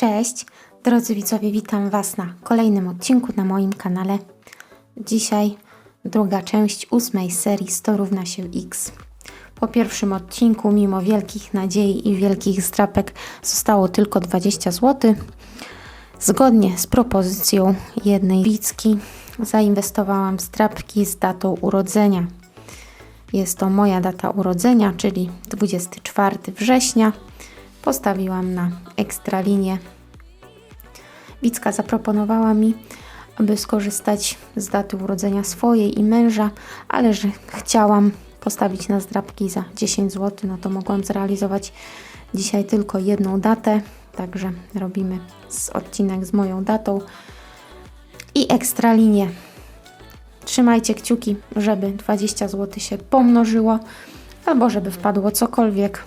Cześć, drodzy widzowie, witam Was na kolejnym odcinku na moim kanale. Dzisiaj druga część ósmej serii 100 równa się X. Po pierwszym odcinku, mimo wielkich nadziei i wielkich zdrapek, zostało tylko 20 zł. Zgodnie z propozycją jednej widzki, zainwestowałam w zdrapki z datą urodzenia. Jest to moja data urodzenia, czyli 24 września. Postawiłam na ekstralinię. Wicka zaproponowała mi, aby skorzystać z daty urodzenia swojej i męża, ale że chciałam postawić na zdrabki za 10 zł, no to mogłam zrealizować dzisiaj tylko jedną datę. Także robimy z odcinek z moją datą i ekstralinię. Trzymajcie kciuki, żeby 20 zł się pomnożyło, albo żeby wpadło cokolwiek.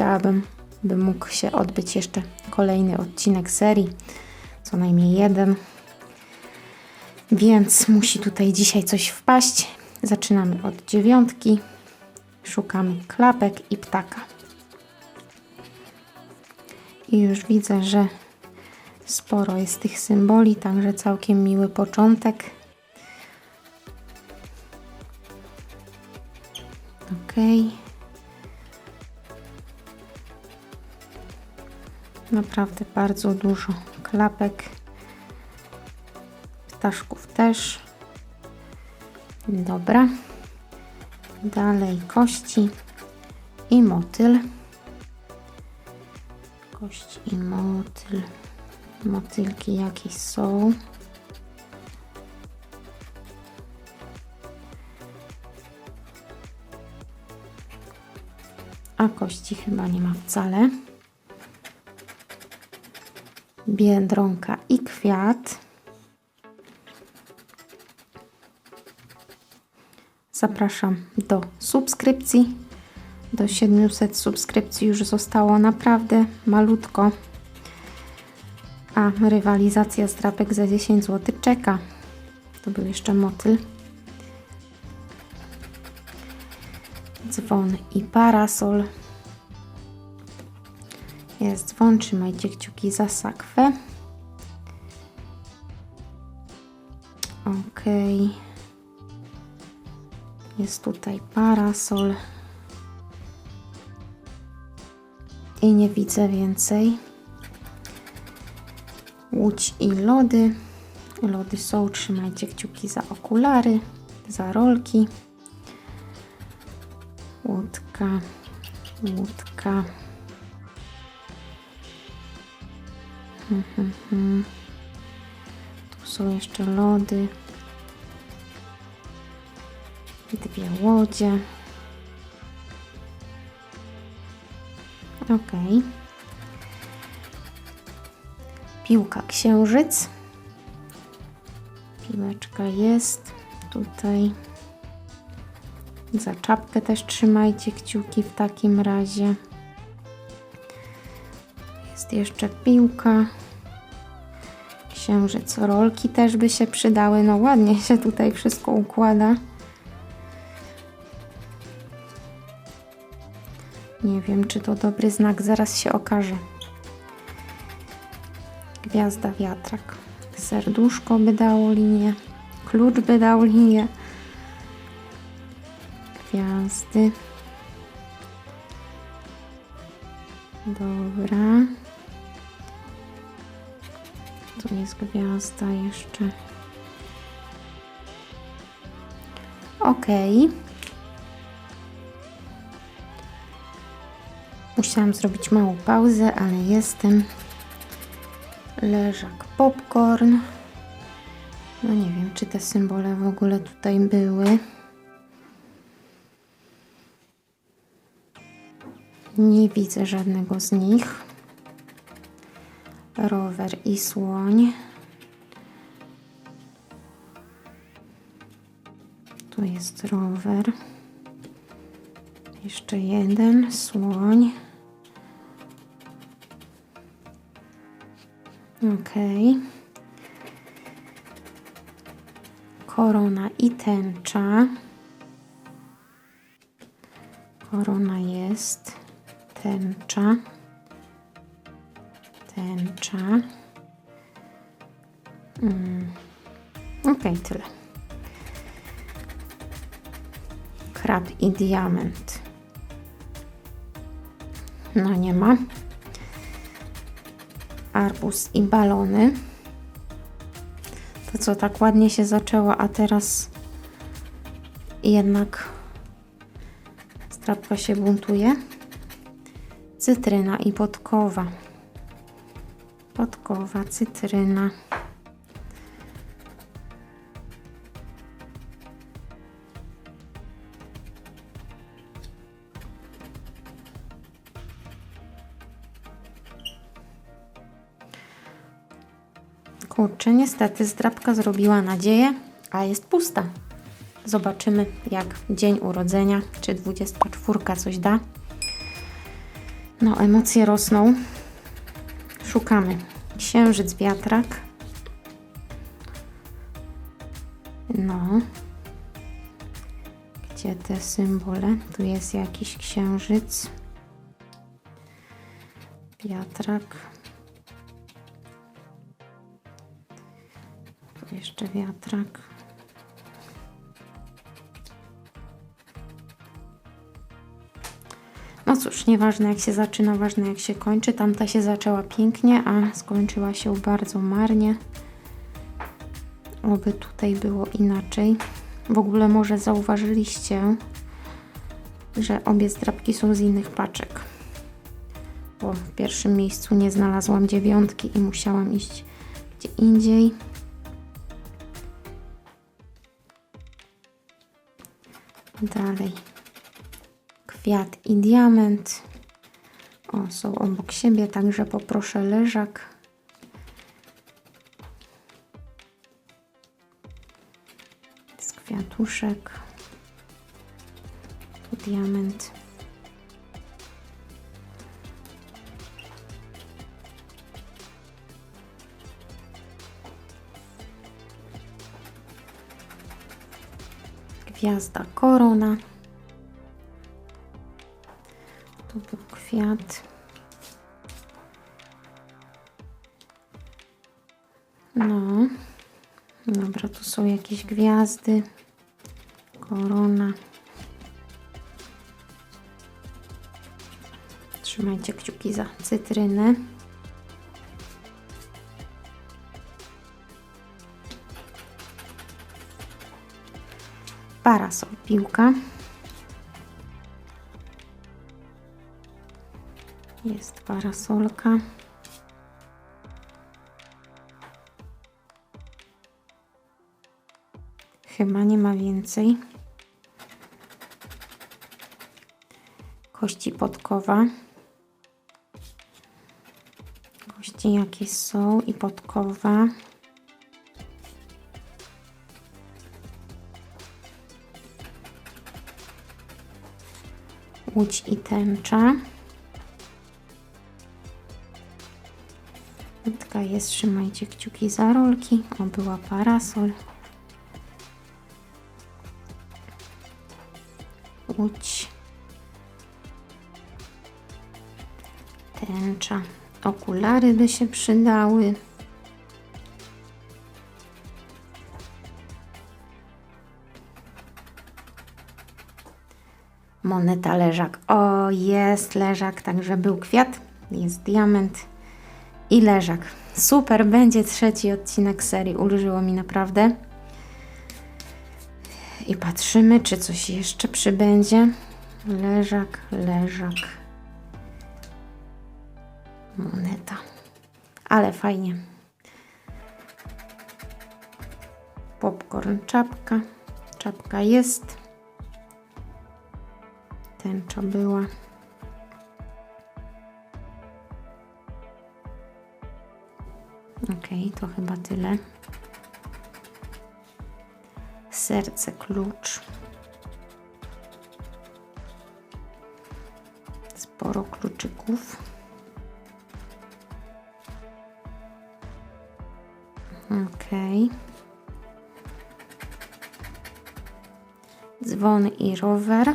Chciałabym, by mógł się odbyć jeszcze kolejny odcinek serii, co najmniej jeden. Więc musi tutaj dzisiaj coś wpaść. Zaczynamy od dziewiątki. Szukamy klapek i ptaka. I już widzę, że sporo jest tych symboli, także całkiem miły początek. Ok. Naprawdę bardzo dużo klapek. Ptaszków też. Dobra. Dalej kości i motyl. Kość i motyl. Motylki jakieś są. A kości chyba nie ma wcale. Biedronka i kwiat. Zapraszam do subskrypcji. Do 700 subskrypcji już zostało naprawdę malutko. A rywalizacja z drapek za 10 zł czeka. To był jeszcze motyl. Dzwon i parasol. Jest dzwon, trzymajcie kciuki za sakwę. Ok. Jest tutaj parasol. I nie widzę więcej. Łódź i lody. Lody są, trzymajcie kciuki za okulary, za rolki. Łódka, łódka. Tu są jeszcze lody. Dwie łodzie. Ok. Piłka księżyc. Piłeczka jest tutaj. Za czapkę też trzymajcie kciuki w takim razie. Jest jeszcze piłka. Księżyc, rolki też by się przydały. No ładnie się tutaj wszystko układa. Nie wiem, czy to dobry znak, zaraz się okaże. Gwiazda wiatrak. Serduszko by dało linię. Klucz by dał linię. Gwiazdy. Dobra. Jest gwiazda jeszcze. Ok. Musiałam zrobić małą pauzę, ale jestem. Leżak popcorn. No nie wiem, czy te symbole w ogóle tutaj były. Nie widzę żadnego z nich. Rower i słoń. Tu jest rower. Jeszcze jeden słoń. Ok. Korona i tęcza. Korona jest. Tęcza. Tęcza. Mm. Okej, tyle. Krab i diament. No nie ma. Arbuz i balony. To co tak ładnie się zaczęło, a teraz jednak strapka się buntuje. Cytryna i podkowa. Podkowa, cytryna. Kurczę, niestety zdrabka zrobiła nadzieję, a jest pusta. Zobaczymy, jak dzień urodzenia, czy 24 coś da. No, emocje rosną. Szukamy. Księżyc, wiatrak. No. Gdzie te symbole? Tu jest jakiś księżyc. Wiatrak. Tu jeszcze wiatrak. Cóż, nieważne jak się zaczyna, ważne jak się kończy. Tamta się zaczęła pięknie, a skończyła się bardzo marnie. Oby tutaj było inaczej. W ogóle może zauważyliście, że obie zdrabki są z innych paczek. Bo w pierwszym miejscu nie znalazłam dziewiątki i musiałam iść gdzie indziej. Dalej. Kwiat i diament. O, są obok siebie, także poproszę leżak. Z kwiatuszek. Diament. Gwiazda korona. Kwiat. No. Dobra, tu są jakieś gwiazdy. Korona. Trzymajcie kciuki za cytrynę. Parasol, piłka. Jest parasolka. Chyba nie ma więcej. Kości podkowa. Kości jakie są i podkowa. Łódź i tęcza. Nitka jest, trzymajcie kciuki za rolki. O, była parasol. Łódź. Tęcza. Okulary by się przydały. Moneta leżak. O, jest leżak, także był kwiat, jest diament i leżak. Super, będzie trzeci odcinek serii. Ulżyło mi naprawdę. I patrzymy, czy coś jeszcze przybędzie. Leżak, leżak. Moneta. Ale fajnie. Popcorn, czapka. Czapka jest. Tęcza była. Ok, to chyba tyle. Serce, klucz. Sporo kluczyków. Ok. Dzwon i rower.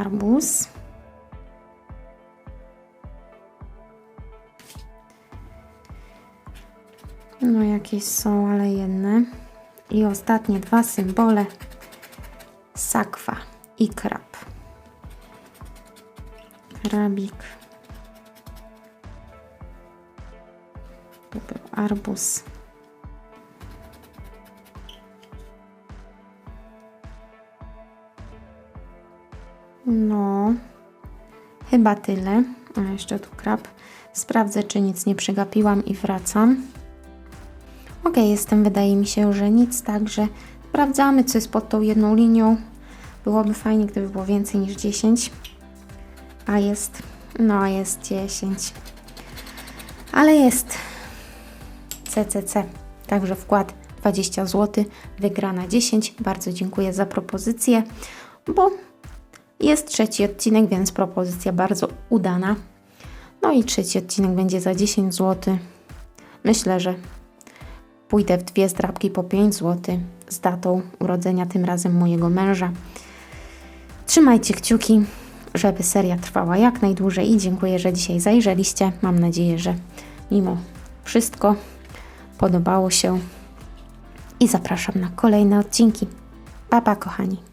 Arbuz. No jakieś są, ale jedne. I ostatnie dwa symbole. Sakwa i krab. Krabik. Tu był arbuz. No, chyba tyle. A jeszcze tu krab. Sprawdzę, czy nic nie przegapiłam i wracam. Ok, jestem, wydaje mi się, że nic, także sprawdzamy, co jest pod tą jedną linią. Byłoby fajnie, gdyby było więcej niż 10. A jest, no jest 10. Ale jest CCC, także wkład 20 zł, wygrana 10. Bardzo dziękuję za propozycję, bo jest trzeci odcinek, więc propozycja bardzo udana. No i trzeci odcinek będzie za 10 zł. Myślę, że pójdę w dwie zdrabki po 5 zł z datą urodzenia tym razem mojego męża. Trzymajcie kciuki, żeby seria trwała jak najdłużej i dziękuję, że dzisiaj zajrzeliście. Mam nadzieję, że mimo wszystko podobało się i zapraszam na kolejne odcinki. Pa, pa kochani.